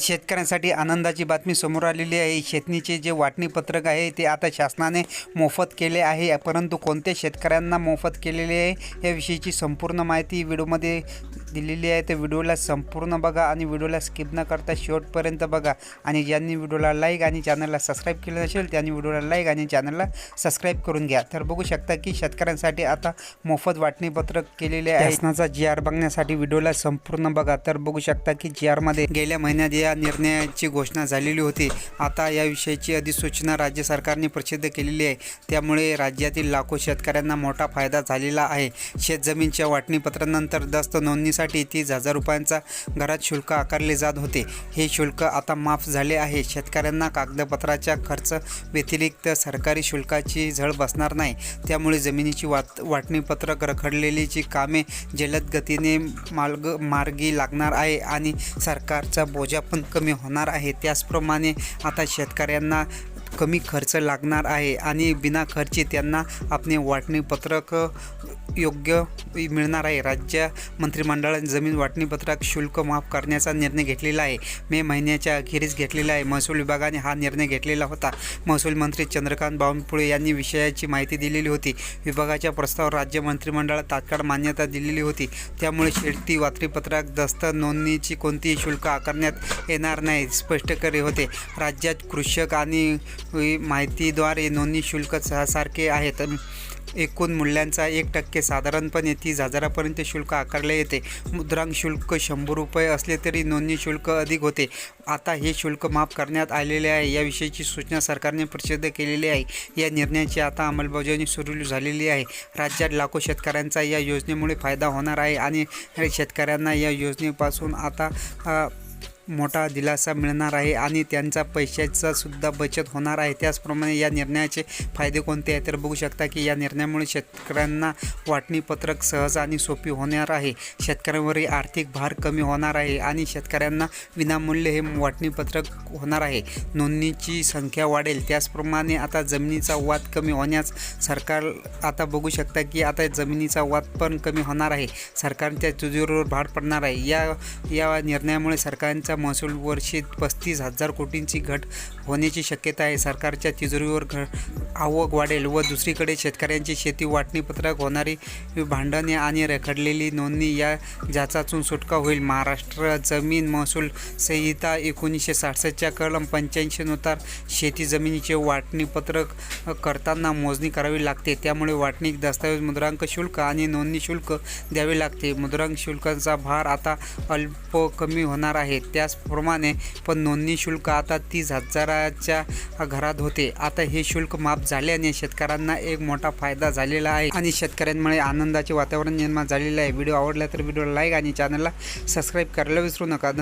शेतकऱ्यांसाठी आनंदाची बातमी समोर आलेली आहे. शेतनीचे जे वाटणी पत्रक आहे ते आता शासनाने मोफत केले आहे. परंतु कोणत्या शेतकऱ्यांना मोफत केलेले आहे याविषयीची संपूर्ण माहिती व्हिडिओमध्ये दिलेली आहे. तर व्हिडिओला संपूर्ण बघा आणि व्हिडिओला स्किप न करता शेवटपर्यंत बघा. आणि ज्यांनी व्हिडिओला लाईक आणि चॅनलला सबस्क्राईब केलं नसेल त्यांनी व्हिडिओला लाईक आणि चॅनलला सबस्क्राईब करून घ्या. तर बघू शकता की शेतकऱ्यांसाठी आता मोफत वाटणीपत्रक केलेले आहे. शासनाचा जी आर बघण्यासाठी व्हिडिओला संपूर्ण बघा. तर बघू शकता की जी आरमध्ये गेल्या महिन्यात या निर्णयाची घोषणा झालेली होती. आता याविषयीची अधिसूचना राज्य सरकारने प्रसिद्ध केलेली आहे. त्यामुळे राज्यातील लाखो शेतकऱ्यांना मोठा फायदा झालेला आहे. शेतजमीनच्या वाटणीपत्रानंतर दस्त नोंदणीसाठी तीस हजार रुपयांचा घरात शुल्क आकारले जात होते. हे शुल्क आता माफ झाले आहे. शेतकऱ्यांना कागदपत्राच्या खर्च व्यतिरिक्त सरकारी शुल्काची झळ बसणार नाही. त्यामुळे जमिनीची वाट वाटणीपत्रक रखडलेलीची कामे जलद गतीने मार्ग मार्गी लागणार आहे आणि सरकारचा बोजा पण कमी होणार आहे. त्याचप्रमाणे आता शेतकऱ्यांना कमी खर्च लागणार आहे आणि बिना खर्ची त्यांना आपले वाटणीपत्रक योग्य मिळणार आहे. राज्य मंत्रिमंडळाने जमीन वाटणीपत्रक शुल्क माफ करण्याचा निर्णय घेतलेला आहे. मे महिन्याच्या अखेरीस घेतलेला आहे. महसूल विभागाने हा निर्णय घेतलेला होता. महसूल मंत्री चंद्रकांत बावनकुळे यांनी विषयाची माहिती दिलेली होती. विभागाच्या प्रस्तावावर राज्य मंत्रिमंडळात तात्काळ मान्यता दिलेली होती. त्यामुळे शेती वाटणीपत्रक दस्त नोंदणीची कोणतीही शुल्क आकारण्यात येणार नाही स्पष्ट करे होते. राज्यात कृषक आणि माहितीद्वारे नोंदणी शुल्क सारखे आहेत. एकूण मूल्यांचा एक टक्के. साधारणपणे तीस हजारापर्यंत शुल्क आकारले येते. मुद्रांक शुल्क शंभर रुपये असले तरी नोंदणी शुल्क अधिक होते. आता हे शुल्क माफ करण्यात आलेले आहे. याविषयीची सूचना सरकारने प्रसिद्ध केलेली आहे. या निर्णयाची आता अंमलबजावणी सुरू झालेली आहे. राज्यात लाखो शेतकऱ्यांचा या योजनेमुळे फायदा होणार आहे आणि शेतकऱ्यांना या योजनेपासून आता मोठा दिलासा मिळणार आहे आणि त्यांचा पैशाचा सुद्धा बचत होणार आहे. त्याचप्रमाणे या निर्णयाचे फायदे कोणते आहेत? तर बघू शकता की या निर्णयामुळे शेतकऱ्यांना वाटणीपत्रक सहज आणि सोपी होणार आहे. शेतकऱ्यांवरही आर्थिक भार कमी होणार आहे आणि शेतकऱ्यांना विनामूल्य हे वाटणीपत्रक होणार आहे. नोंदणीची संख्या वाढेल. त्याचप्रमाणे आता जमिनीचा वाद कमी होण्यास सरकार आता बघू शकता की आता जमिनीचा वाद पण कमी होणार आहे. सरकारच्या तुझीवर भार पडणार आहे. या या निर्णयामुळे सरकारचा महसूल वर्षी पस्तीस हजार कोटींची घट होण्याची शक्यता आहे. सरकारच्या तिजोरीवर घ आवक वाढेल व दुसरीकडे शेतकऱ्यांची शेती वाटणीपत्रक होणारी भांडणे आणि रखडलेली नोंदणी या जाचातून सुटका होईल. महाराष्ट्र जमीन महसूल संहिता एकोणीसशे साठसष्टच्या कलम पंच्याऐंशीनुसार शेती जमिनीचे वाटणीपत्रक करताना मोजणी करावी लागते. त्यामुळे वाटणी दस्तावेज मुद्रांक शुल्क आणि नोंदणी शुल्क द्यावे लागते. मुद्रांक शुल्काचा भार आता अल्प कमी होणार आहे. त्याचप्रमाणे पण नोंदणी शुल्क आता तीस हजाराच्या घरात होते. आता हे शुल्क माफ झाल्याने शेतकऱ्यांना एक मोठा फायदा झालेला आहे आणि शेतकऱ्यांमुळे आनंदाचे वातावरण निर्माण झालेले आहे. व्हिडिओ आवडला तर व्हिडिओला लाईक आणि चॅनलला सबस्क्राईब करायला विसरू नका.